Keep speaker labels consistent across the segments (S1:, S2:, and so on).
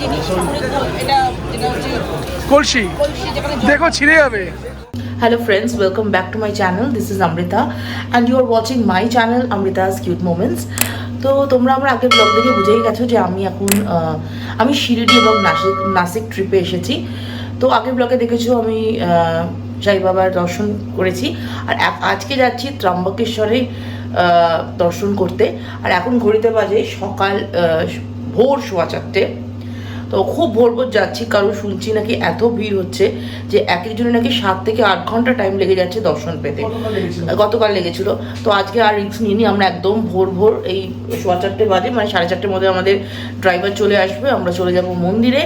S1: যেটা হচ্ছে
S2: কলসি।
S1: কলসি যেখানে জল-
S2: দেখো ছিঁড়ে যাবে।
S3: Hello friends, welcome back to my channel. This is Amrita and you are watching my channel Amrita's Cute Moments. তো তোমরা আমার আগের ব্লগ দেখে বুঝেই গেছো যে আমি এখন আহ, আমি শিরিডি এবং নাসিক নাসিক ট্রিপে এসেছি। তো আগের ব্লগে দেখেছ আমি আহ, সাই বাবার দর্শন করেছি। আর আজকে যাচ্ছি ত্রম্বকেশ্বরে দর্শন করতে। আর এখন ঘড়িতে বাজে সকাল ভোর সোয়া চারটে। তো খুব ভোর ভোর যাচ্ছি কারণ শুনছি নাকি এত ভিড় হচ্ছে যে এক একজনের নাকি সাত থেকে আট ঘণ্টা টাইম লেগে যাচ্ছে দর্শন পেতে। গতকাল লেগেছিল। তো আজকে আর রিস্ক নিইনি আমরা একদম ভোর ভোর এই সোয়া চারটে বাজে মানে সাড়ে চারটের মধ্যে আমাদের ড্রাইভার চলে আসবে আমরা চলে যাব মন্দিরে।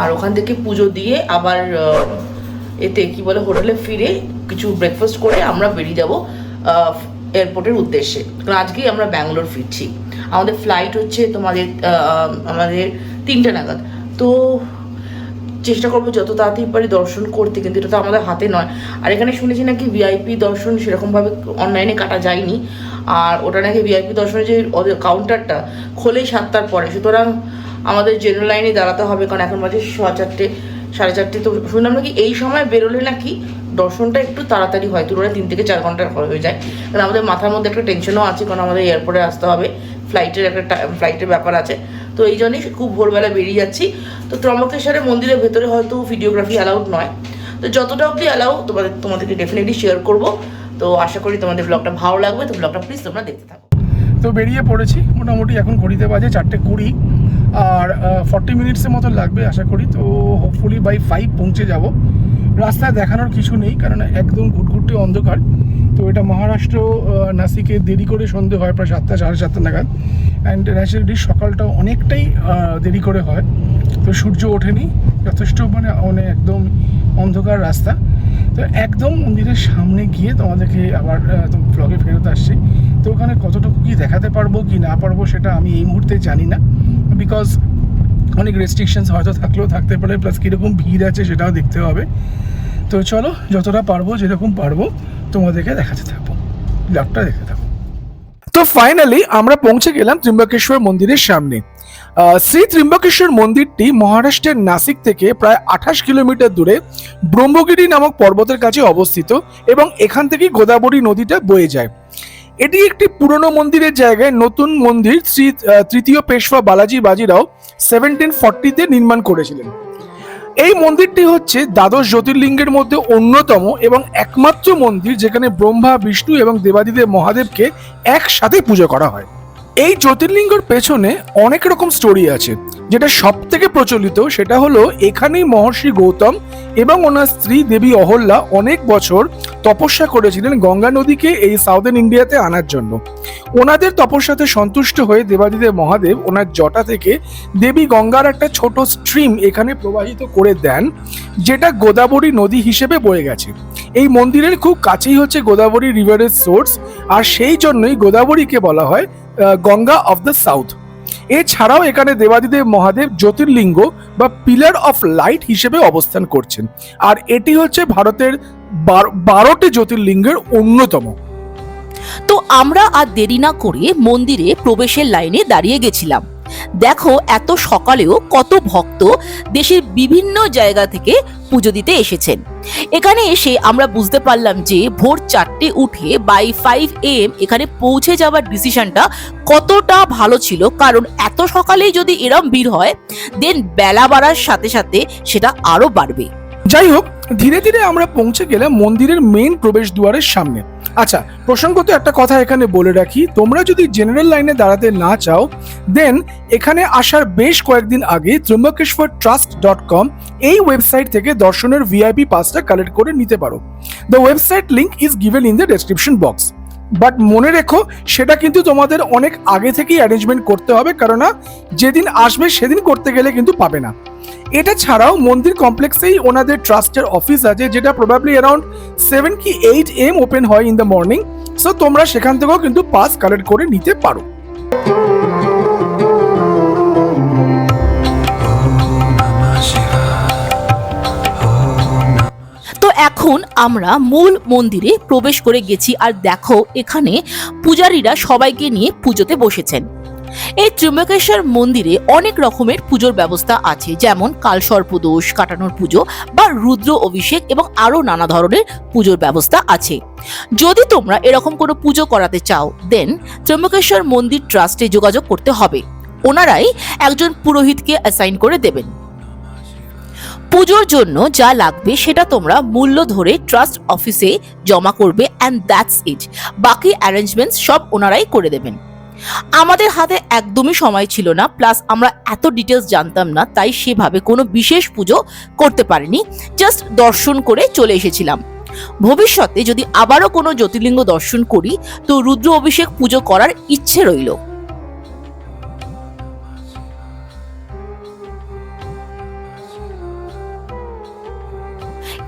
S3: আর ওখান থেকে পুজো দিয়ে আবার এতে কি বলে হোটেলে ফিরে কিছু ব্রেকফাস্ট করে আমরা বেরিয়ে যাব এয়ারপোর্টের উদ্দেশ্যে। কারণ আজকেই আমরা ব্যাঙ্গালোর ফিরছি। আমাদের ফ্লাইট হচ্ছে তোমাদের আমাদের তিনটে নাগাদ। তো চেষ্টা করব যত তাড়াতাড়ি পারি দর্শন করতে, কিন্তু এটা তো আমাদের হাতে নয়। আর এখানে শুনেছি নাকি ভিআইপি দর্শন সেরকমভাবে অনলাইনে কাটা যায়নি। আর ওটা নাকি ভিআইপি দর্শনের যে ওদের কাউন্টারটা খোলেই সাতটার পরে। সুতরাং আমাদের জেনারেল লাইনে দাঁড়াতে হবে, কারণ এখন বাজে সোয়া চারটে, সাড়ে চারটে। তো শুনলাম নাকি এই সময় বেরোলে নাকি দর্শনটা একটু তাড়াতাড়ি হয়, তুলনায় তিন থেকে চার ঘণ্টা হয়ে যায়। কারণ আমাদের মাথার মধ্যে একটা টেনশনও আছে, কারণ আমাদের এয়ারপোর্টে আসতে হবে। ফ্লাইটের একটা ফ্লাইটের ব্যাপার আছে। তো এই জন্যই খুব ভোরবেলা বেরিয়ে যাচ্ছি। তো ত্রম্বকেশ্বরের মন্দিরের ভেতরে হয়তো ভিডিওগ্রাফি অ্যালাউড নয়। তো যতটা অবধি অ্যালাউ তোমাদের তোমাদেরকে ডেফিনেটলি শেয়ার করব। তো আশা করি তোমাদের ব্লগটা ভালো লাগবে। তো ব্লগটা প্লিজ তোমরা দেখতে থাকো।
S2: তো বেরিয়ে পড়েছি। মোটামুটি এখন ঘড়িতে বাজে চারটে কুড়ি। আর ফর্টি মিনিটসের মতো লাগবে আশা করি। তো হোপফুলি বাই ফাইভ পৌঁছে যাব। রাস্তায় দেখানোর কিছু নেই, কারণ একদম ঘুটঘুটে অন্ধকার। তো এটা মহারাষ্ট্র নাসিকে দেরি করে সন্ধে হয় প্রায় সাতটা, সাড়ে সাতটা নাগাদ। অ্যান্ড ন্যাচারালি সকালটা অনেকটাই দেরি করে হয়। তো সূর্য ওঠেনি, যথেষ্ট মানে মানে একদম অন্ধকার রাস্তা। তো একদম মন্দিরের সামনে গিয়ে তোমাদেরকে আবার ব্লগে ফেরত আসছি। তো ওখানে কতটুকু কি দেখাতে পারব, কি না পারব সেটা আমি এই মুহূর্তে জানি না। বিকজ অনেক রেস্ট্রিকশনস হয়তো থাকলেও থাকতে পারে প্লাস কীরকম ভিড় আছে সেটাও দেখতে হবে। তো চলো, যতটা পারব যেরকম পারব, তোমাদেরকে দেখাতে থাকব। ব্লগটা দেখতে থাকব তো ফাইনালি আমরা পৌঁছে গেলাম ত্রিম্বকেশ্বর মন্দিরের সামনে। শ্রী ত্রিম্বকেশ্বর মন্দিরটি মহারাষ্ট্রের নাসিক থেকে প্রায় আঠাশ কিলোমিটার দূরে ব্রহ্মগিরি নামক পর্বতের কাছে অবস্থিত এবং এখান থেকে গোদাবরী নদীটা বয়ে যায়। এটি একটি পুরনো মন্দিরের জায়গায় নতুন মন্দির শ্রী তৃতীয় পেশওয়া বালাজি বাজিরাও সেভেন্টিন ফর্টিতে নির্মাণ করেছিলেন। এই মন্দিরটি হচ্ছে দ্বাদশ জ্যোতির্লিঙ্গের মধ্যে অন্যতম এবং একমাত্র মন্দির যেখানে ব্রহ্মা, বিষ্ণু এবং দেবাদিদেব মহাদেবকে একসাথে পুজো করা হয়। এই জ্যোতির্লিঙ্গর পেছনে অনেক রকম স্টোরি আছে। যেটা সব থেকে প্রচলিত সেটা হলো, এখানেই মহর্ষি গৌতম এবং ওনার স্ত্রী দেবী অহল্যা অনেক বছর তপস্যা করেছিলেন গঙ্গা নদীকে এই সাউদার্ন ইন্ডিয়াতে আনার জন্য। ওনাদের তপস্যাতে সন্তুষ্ট হয়ে দেবাদিদেব মহাদেব ওনার জটা থেকে দেবী গঙ্গার একটা ছোট স্ট্রিম এখানে প্রবাহিত করে দেন, যেটা গোদাবরী নদী হিসেবে বয়ে গেছে। এই মন্দিরের খুব কাছেই হচ্ছে গোদাবরী রিভারের সোর্স আর সেই জন্যই গোদাবরীকে বলা হয় গঙ্গা অফ দ্য সাউথ। এছাড়াও এখানে দেবাদিদেব মহাদেব জ্যোতির্লিঙ্গ বা পিলার অফ লাইট হিসেবে অবস্থান করছেন। আর এটি হচ্ছে ভারতের বারোটি জ্যোতির্লিঙ্গের অন্যতম।
S4: তো আমরা আর দেরি না করে মন্দিরে প্রবেশের লাইনে দাঁড়িয়ে গেছিলাম। দেখো এত সকালেও কত ভক্ত দেশের বিভিন্ন জায়গা থেকে পুজো দিতে এসেছেন। এখানে এসে আমরা বুঝতে পারলাম যে ভোর চারটে উঠে বাই ফাইভ এম এখানে পৌঁছে যাওয়ার ডিসিশনটা কতটা ভালো ছিল। কারণ এত সকালেই যদি এরম ভিড় হয় দেন বেলা বাড়ার সাথে সাথে সেটা আরও বাড়বে।
S2: যাই হোক ধীরে ধীরে আমরা পৌঁছে গেলাম মন্দিরের মেইন প্রবেশ দুয়ারের সামনে। আচ্ছা প্রসঙ্গত একটা কথা এখানে বলে রাখি। তোমরা যদি জেনারেল লাইনে দাঁড়াতে না চাও দেন এখানে আসার বেশ কয়েকদিন আগে ত্রম্বকেশ্বর ট্রাস্ট ডট কম এই ওয়েবসাইট থেকে দর্শনের ভিআইপি পাসটা কালেক্ট করে নিতে পারো। The website link is given in the description box but মনে রেখো, সেটা কিন্তু তোমাদের অনেক আগে থেকেই অ্যারেঞ্জমেন্ট করতে হবে, কেননা যেদিন আসবে সেদিন করতে গেলে কিন্তু পাবে না। এটা ছাড়াও মন্দির কমপ্লেক্সেই ওনাদের ট্রাস্টের অফিস আছে, যেটা প্রবাবলি অ্যারাউন্ড সেভেন কি এইট এম ওপেন হয় ইন দ্য মর্নিং সো তোমরা সেখান থেকেও কিন্তু পাস কালেক্ট করে নিতে পারো।
S4: এখন আমরা মূল মন্দিরে প্রবেশ করে গেছি, আর দেখো এখানে পূজারীরা সবাইকে নিয়ে পুজোতে বসেছেন।
S3: এই ত্রিম্বকেশ্বর মন্দিরে অনেক রকমের পুজোর ব্যবস্থা আছে, যেমন কালসর্পদোষ কাটানোর পুজো বা রুদ্র অভিষেক এবং আরও নানা ধরনের পুজোর ব্যবস্থা আছে। যদি তোমরা এরকম কোনো পুজো করাতে চাও দেন ত্রম্বকেশ্বর মন্দির ট্রাস্টে যোগাযোগ করতে হবে। ওনারাই একজন পুরোহিতকে অ্যাসাইন করে দেবেন। পুজোর জন্য যা লাগবে সেটা তোমরা মূল্য ধরে ট্রাস্ট অফিসে জমা করবে অ্যান্ড দ্যাটস ইট বাকি অ্যারেঞ্জমেন্টস সব ওনারাই করে দেবেন। আমাদের হাতে একদমই সময় ছিল না প্লাস আমরা এত ডিটেলস জানতাম না, তাই সেভাবে কোনো বিশেষ পুজো করতে পারিনি জাস্ট দর্শন করে চলে এসেছিলাম। ভবিষ্যতে যদি আবারও কোনো জ্যোতির্লিঙ্গ দর্শন করি, তো রুদ্র অভিষেক পুজো করার ইচ্ছে রইল।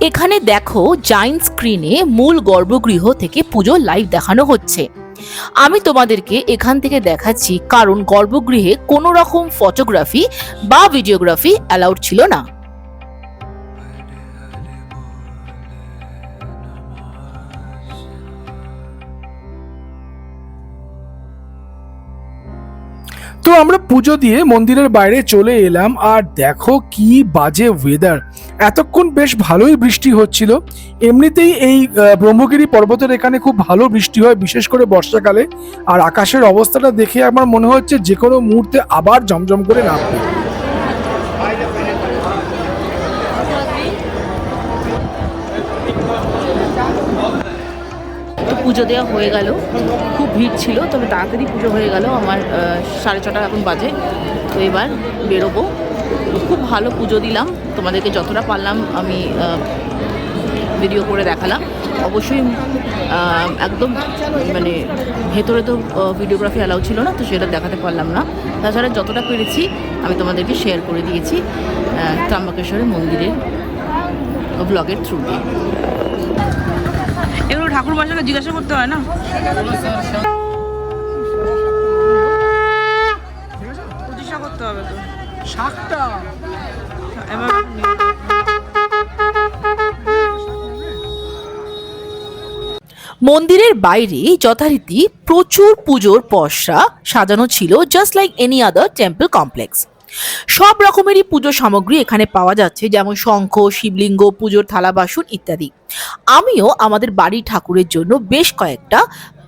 S3: এখানে দেখো জাইন্ট স্ক্রিনে মূল গর্ভগৃহ থেকে পুজো লাইভ দেখানো হচ্ছে। আমি তোমাদেরকে এখান থেকে দেখাচ্ছি কারণ গর্ভগৃহে কোনো রকম ফটোগ্রাফি বা ভিডিওগ্রাফি অ্যালাউড ছিল না।
S2: তো আমরা পুজো দিয়ে মন্দিরের বাইরে চলে এলাম, আর দেখো কি বাজে ওয়েদার এতক্ষণ বেশ ভালোই বৃষ্টি হচ্ছিল। এমনিতেই এই ব্রহ্মগিরি পর্বতের এখানে খুব ভালো বৃষ্টি হয়, বিশেষ করে বর্ষাকালে। আর আকাশের অবস্থাটা দেখে আমার মনে হচ্ছে যে কোনো মুহূর্তে আবার জমজম করে নামবে।
S1: পুজো দেওয়া হয়ে গেল। খুব ভিড় ছিল, তবে তাড়াতাড়ি পুজো হয়ে গেল। আমার সাড়ে ছটা এখন বাজে। তো এবার বেরোবো। খুব ভালো পুজো দিলাম। তোমাদেরকে যতটা পারলাম আমি ভিডিও করে দেখালাম। অবশ্যই একদম মানে ভেতরে তো ভিডিওগ্রাফি অ্যালাউ ছিল না, তো সেটা দেখাতে পারলাম না। তাছাড়া যতটা পেরেছি, আমি তোমাদেরকে শেয়ার করে দিয়েছি ত্রম্বকেশ্বরের মন্দিরের ব্লগের থ্রু দিয়ে এগুলো ঠাকুর বাসাকে জিজ্ঞাসা করতে হয় না? প্রতিষ্ঠা করতে হবে তো।
S2: শাকটা?
S1: এবার
S3: মন্দিরের বাইরে যথারীতি প্রচুর পুজোর পসরা সাজানো ছিল just like any other temple complex সব রকমেরই পুজো সামগ্রী এখানে পাওয়া যাচ্ছে যেমন শঙ্খ শিবলিঙ্গ পুজোর থালা বাসন ইত্যাদি। আমিও আমাদের বাড়ি ঠাকুরের জন্য বেশ কয়েকটা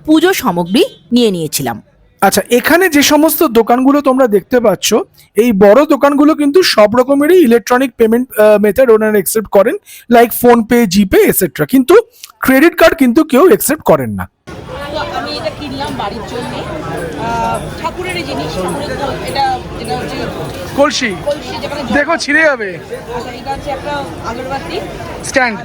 S3: পুজো সামগ্রী নিয়ে নিয়েছিলাম।
S2: আচ্ছা এখানে যে সমস্ত দোকানগুলো তোমরা দেখতে পাচ্ছ এই বড় দোকানগুলো কিন্তু সব রকমেরই ইলেকট্রনিক পেমেন্ট মেথড ওনারা অ্যাকসেপ্ট করেন like PhonePe GPay etcetera কিন্তু ক্রেডিট কার্ড কিন্তু কেউ অ্যাকসেপ্ট করেন না।
S1: আমি এটা কিনলাম বাড়ির জন্য। ঠাকুরের জিনিস এটা যেটা হচ্ছে
S2: কলসি। দেখো ছিঁড়ে যাবে। স্ট্যান্ড।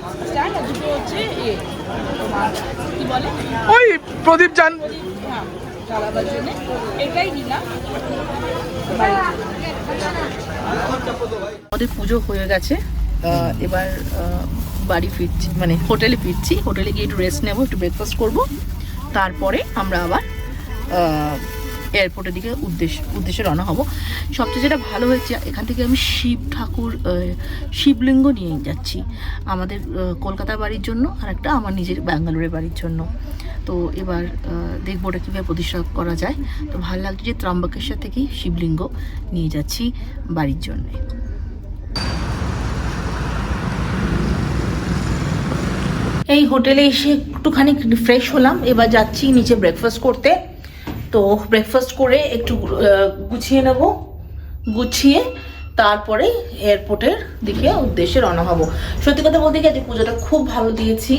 S2: ওই প্রদীপ যান।
S1: হ্যাঁ আমাদের পুজো হয়ে গেছে। এবার বাড়ি ফিরছি মানে হোটেলে ফিরছি। হোটেলে গিয়ে একটু রেস্ট নেব একটু ব্রেকফাস্ট করব। তারপরে আমরা আবার এয়ারপোর্টের দিকে উদ্দেশ্য উদ্দেশ্যে রওনা হব। সবচেয়ে যেটা ভালো হয়েছে এখান থেকে আমি শিব ঠাকুর শিবলিঙ্গ নিয়ে যাচ্ছি। আমাদের আহ, কলকাতার বাড়ির জন্য আর একটা আমার নিজের ব্যাঙ্গালোরের বাড়ির জন্য। তো এবার দেখব ওটা কীভাবে প্রতিষ্ঠা করা যায়। তো ভালো লাগছে যে ত্রম্বকেশ্বর থেকেই শিবলিঙ্গ নিয়ে যাচ্ছি বাড়ির জন্যে। এই হোটেলে এসে একটুখানি ফ্রেশ হলাম। এবার যাচ্ছি নিচে ব্রেকফাস্ট করতে। তো ব্রেকফাস্ট করে একটু গুছিয়ে নেব। গুছিয়ে তারপরে এয়ারপোর্টের দিকে উদ্দেশ্যে রওনা হব। সত্যি কথা বলতে গিয়ে পুজোটা খুব ভালো দিয়েছি।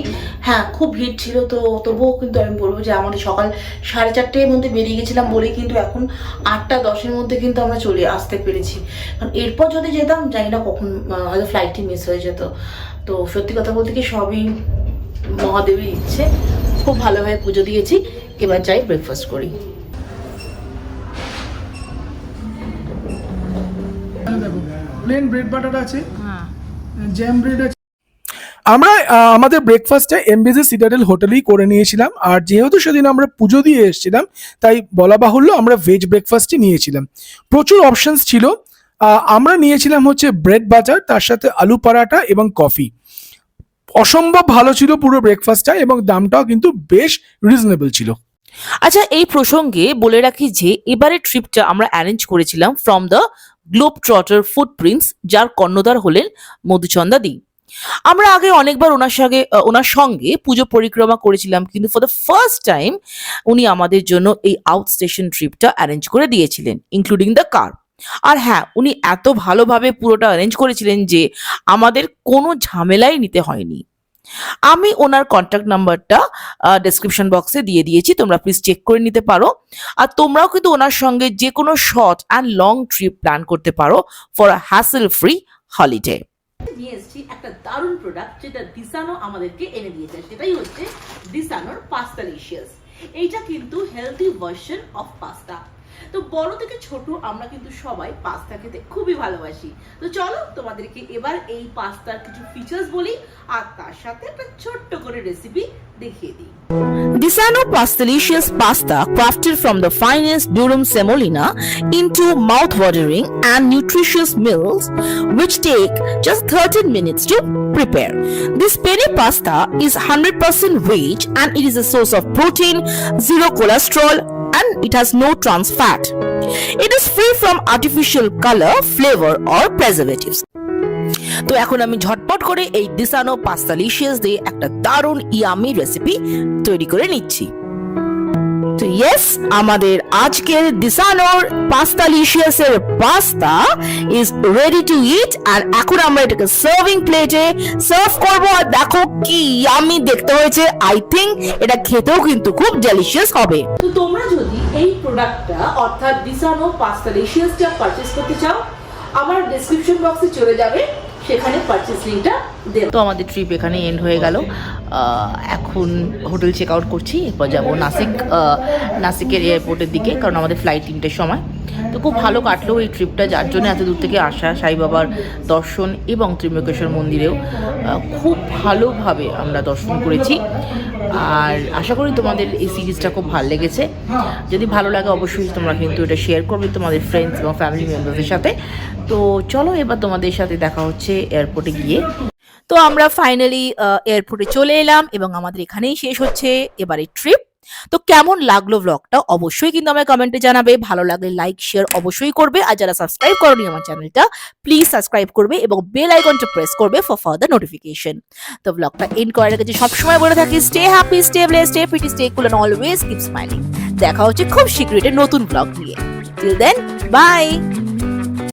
S1: হ্যাঁ খুব ভিড় ছিল, তো তবুও কিন্তু আমি বলব যে আমাদের সকাল সাড়ে চারটের মধ্যে বেরিয়ে গেছিলাম বলে কিন্তু এখন আটটা দশের মধ্যে কিন্তু আমরা চলে আসতে পেরেছি। কারণ এরপর যদি যেতাম, জানি না কখন হয়তো ফ্লাইটটি মিস হয়ে যেত। তো সত্যি কথা বলতে কি, সবই মহাদেবের ইচ্ছে। খুব ভালোভাবে পুজো দিয়েছি। এবার যাই ব্রেকফাস্ট করি।
S2: প্লেন ব্রেড বাটার আছে
S1: হ্যাঁ।
S2: জ্যাম ব্রেড আছে। আমরা আমাদের ব্রেকফাস্টটা এমবিজি সিটাডেল হোটেলেই করে নিয়েছিলাম আর যেহেতু সেদিন আমরা পুজো দিয়ে এসেছিলাম তাই বলা বাহুল্য আমরা ভেজ ব্রেকফাস্টই নিয়েছিলাম। প্রচুর অপশনস ছিল আহ, আমরা নিয়েছিলাম হচ্ছে ব্রেড বাটার তার সাথে আলু পরাঠা এবং কফি অসম্ভব ভালো ছিল পুরো ব্রেকফাস্টটা এবং দামটাও কিন্তু বেশ রিজনেবল ছিল।
S3: আচ্ছা এই প্রসঙ্গে বলে রাখি যে এবারে ট্রিপটা আমরা অ্যারেঞ্জ করেছিলাম from the Globe Trotter Footprints যার কর্ণধার হলেন মধুচন্দা দি। আমরা আগে অনেকবার ওনার সঙ্গে ওনার সঙ্গে পুজো পরিক্রমা করেছিলাম, কিন্তু ফর দ্য ফার্স্ট টাইম উনি আমাদের জন্য এই আউট স্টেশন ট্রিপটা অ্যারেঞ্জ করে দিয়েছিলেন ইনক্লুডিং দ্য কার আর হ্যাঁ উনি এত ভালোভাবে পুরোটা অ্যারেঞ্জ করেছিলেন যে আমাদের কোনো ঝামেলাই নিতে হয়নি। আমি ওনার কন্ট্যাক্ট নাম্বারটা ডেসক্রিপশন বক্সে দিয়ে দিয়েছি, তোমরা প্লিজ চেক করে নিতে পারো। আর তোমরাও কিন্তু ওনার সঙ্গে যে কোনো short and long trip plan করতে পারো for a hassle free holiday
S1: নিয়ে একটা দারুণ প্রোডাক্ট যেটা ডিসানো আমাদেরকে এনে দিয়েছে সেটাই হচ্ছে পাস্তালিশিয়াস এইটা কিন্তু হেলদি ভার্সন অফ পাস্তা তো বড় থেকে ছোট আমরা কিন্তু সবাই পাস্তা খেতে খুবই ভালোবাসি তো চলো তোমাদেরকে এবার এই পাস্তার কিছু ফিচার্স বলি আর তার সাথে একটা ছোট্ট করে রেসিপি দেখিয়ে দিই
S3: Disano Pastelicious pasta crafted from the finest durum semolina into mouth-watering and nutritious meals which take just 13 minutes to prepare. This penne pasta is 100% veg and it is a source of protein, zero cholesterol it has no trans fat. It is free from artificial color, flavor or preservatives. তো এখন আমি ঝটপট করে এই দিসানো পাস্তালিশিয়াস দিয়ে একটা দারুণ yummy recipe তৈরি করে নিচ্ছি তো ইয়েস আমাদের আজকের দিসানোর পাস্তালিশিয়াস এর pasta is ready to eat আর এখন আমরা এটাকে সার্ভিং প্লেটে সার্ভ করব। আর দেখো কি ইয়ামি দেখতে হয়েছে। আই থিংক এটা খেতেও কিন্তু খুব ডেলিশিয়াস হবে।
S1: তো তোমরা যদি এই প্রোডাক্টটা অর্থাৎ ডিসানো পাস্তালিশিয়াসটা পারচেস করতে চাও, আমার ডেসক্রিপশন বক্সে চলে যাবে। সেখানে পার্চেস লিঙ্কটা
S3: তো আমাদের ট্রিপ এখানে এন্ড হয়ে গেল। এখন হোটেল চেক আউট করছি, এরপর যাব নাসিক নাসিকের এয়ারপোর্টের দিকে, কারণ আমাদের ফ্লাইট তিনটের সময়। তো খুব ভালো কাটলো এই ট্রিপটা, যার জন্য এত দূর থেকে আসা সাই বাবার দর্শন এবং ত্রিম্বকেশ্বর মন্দিরেও খুব ভালোভাবে আমরা দর্শন করেছি। আর আশা করি তোমাদের এই সিরিজটা খুব ভালো লেগেছে। যদি ভালো লাগে অবশ্যই তোমরা কিন্তু এটা শেয়ার করবে তোমাদের ফ্রেন্ডস এবং ফ্যামিলি মেম্বারদের সাথে। তো চলো এবার তোমাদের সাথে দেখা হচ্ছে এয়ারপোর্টে গিয়ে। তো আমরা ফাইনালি এয়ারপোর্টে চলে এলাম এবং আমাদের এখানেই শেষ হচ্ছে। এবারে ট্রিপ তো কেমন লাগল ব্লগটা অবশ্যই কিন্তু আমার কমেন্টে জানাবে। ভালো লাগলে লাইক শেয়ার অবশ্যই করবে। আর যারা সাবস্ক্রাইব করনি আমার চ্যানেলটা প্লিজ সাবস্ক্রাইব করবে এবং বেল আইকনটা প্রেস করবে ফর ফার্দার নোটিফিকেশন তো ব্লগটা এন্ড করার আগে সবসময় বলে থাকি stay happy stay bless stay fit stay cool and always keep smiling দেখা হচ্ছে খুব শীঘ্রই নতুন ব্লগ নিয়ে। Till then by